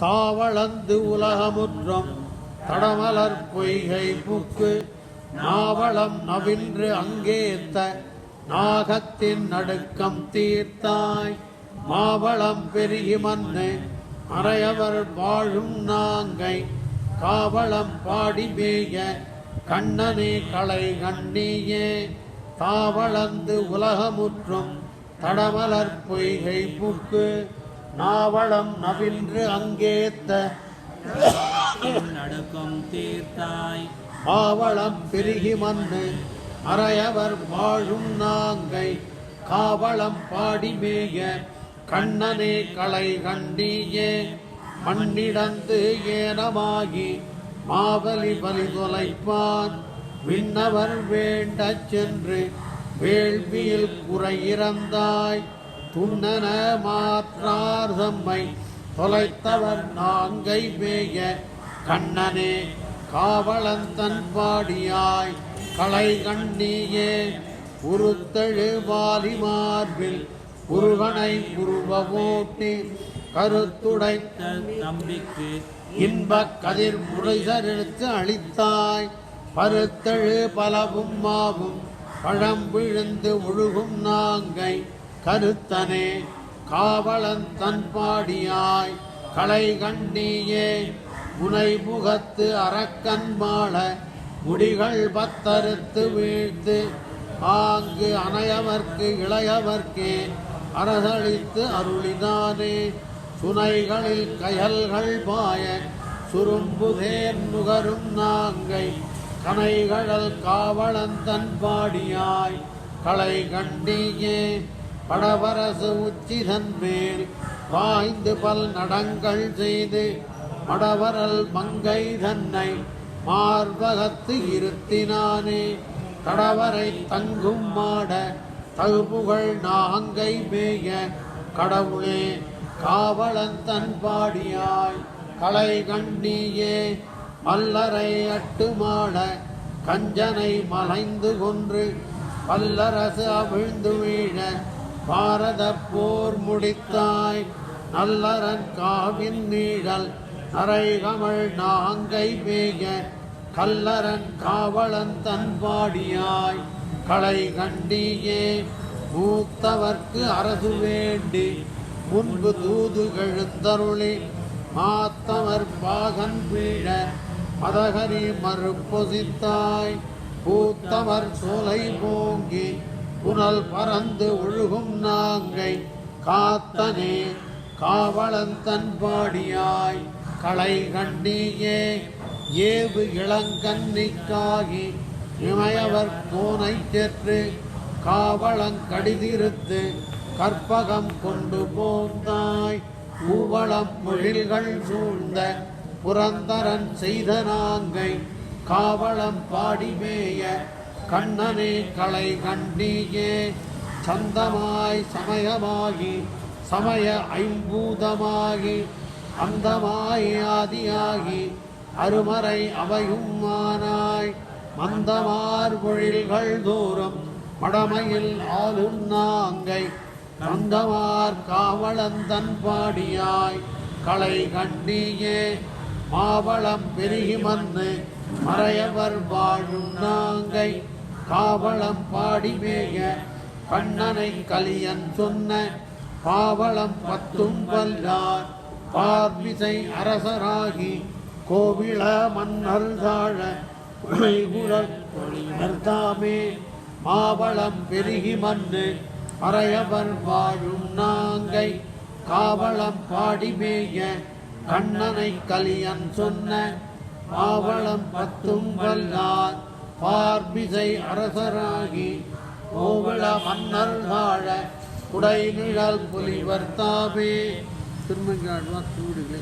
தாவளந்து உலகமுற்றம் தடமலர் பொய்கை book நாவளம் நவின்று அங்கேத்த நாகத்தின் நடுக்கம் தீர்த்தாய். மாவளம் பெருகி மண்ணு மறையவர் வாழும் நாங்கை காவளம் பாடி மேய கண்ணனே களை கண்ணியே. தாவளந்து உலகமுற்றும் தடமலர் பொய்கை புக்கு நாவளம் நவின்று அங்கேத்த நடுக்கம் தீர்த்தாய். ஆவளம் பெருகி மண்ணு அறையவர் வாழும் நாங்கை காவளம் பாடி மேய கண்ணனே களை கண்டியே. மண்ணிடந்து ஏனமாகி மாவலி பலி தொலைப்பான் விண்ணவர் வேண்டச் சென்று வேள்வியில் குறை இறந்தாய். துண்ணன மாற்றார் தம்மை தொலைத்தவர் நாங்கை மேய கண்ணனே காவலந்தன் பாடியாய் களை கண்ணியே உருத்தழு வாலி மார்பில் உருவனை உருவோட்டி கருத்துடை கருத்துடைத்த இன்பக் கதிர் முறைசரித்து அளித்தாய். பருத்தழு பலவும் மாவும் பழம் விழுந்து ஒழுகும் நாங்கை கருத்தனே காவலன் தன் பாடியாய் களை கண்டியே முனை முகத்து அரக்கன் மாள முடிகள் பத்தறுத்து வீழ்த்து ஆங்கு அணையவர்க்கு இளையவர்க்கே அரசளித்து அருளினானே சுனைகளில் கயல்கள் பாய சுரும்புதேர் நுகரும் நாங்கை கனைகழல் காவலந்தன் பாடியாய் களை கண்டியே படவரசு உச்சிதன் மேல் வாய்ந்து பல் நடங்கள் செய்து மடவரல் மங்கை தன்னை மார்பகத்து இருத்தினானே. கடவரை தங்கும் மாட தகுப்புகள் நாங்கை மேய கடவுளே காவலன் தன் பாடியாய் கலை கண்ணியே. மல்லரை அட்டுமாட கஞ்சனை மலைந்து கொன்று பல்லரசு அவிழ்ந்து வீழ பாரத போர் முடித்தாய். நல்லரன் காவின் நீழல் நரைகமள் நாங்கை மேய. கல்லரன் காவலன் தன் பாடியாய் களை கண்டியே மூத்தவர்க்கு அரசு வேண்டி. முன்பு தூது கழுந்தருளி மாத்தவர் பாகன் பீழ மதகரி மறுப்பொசித்தாய் பூத்தவர் சோலை போங்கி. புனல் பறந்து ஒழுகும் நாங்கை. காத்தனே காவலன் தன் பாடியாய். களை கண்டியே ஏவு இளங்கன்னிக்காகி இமயவர் கோனை செற்று காவலங்கடிதிருத்து கற்பகம் கொண்டு போந்தாய். பூவளம் மொழில்கள் சூழ்ந்த புரந்தரன் செய்த நாங்கை. காவலம் பாடிமேய கண்ணனே களை கண்டியே சந்தமாய் சமயமாகி சமய ஐம்பூதமாகி அந்தமாய் ஆதியாகி அருமறை அவையும் மானாய் மந்தமார் பொழில்கள் தூரம் மடமையில் ஆளும் நாங்கை நந்தமார் காவலந்தன் பாடியாய். களை கண்டியே மாவளம் பெருகி மண்ணு மறையவர் வாழும் நாங்கை காவலம் பாடிமேய கண்ணனை கலியன் சொன்ன பாவளம் பத்தும் வல்லார் பார்விசை அரசராகி கோவிள மன்னர் தாழ தாமே. மாவளம் பெருகி மண்ணு மறையவர் வாழும் நாங்கை காவலம் பாடிமேய கண்ணனை கலியன் சொன்ன மாவளம் பத்தும் வல்லார் பார்மிசை அரசராகி கோகுல மன்னர் தாழ குடை நிழல் புலிவர் தாபே தாமே. திருமங்காடுவார் திருவிடுகளை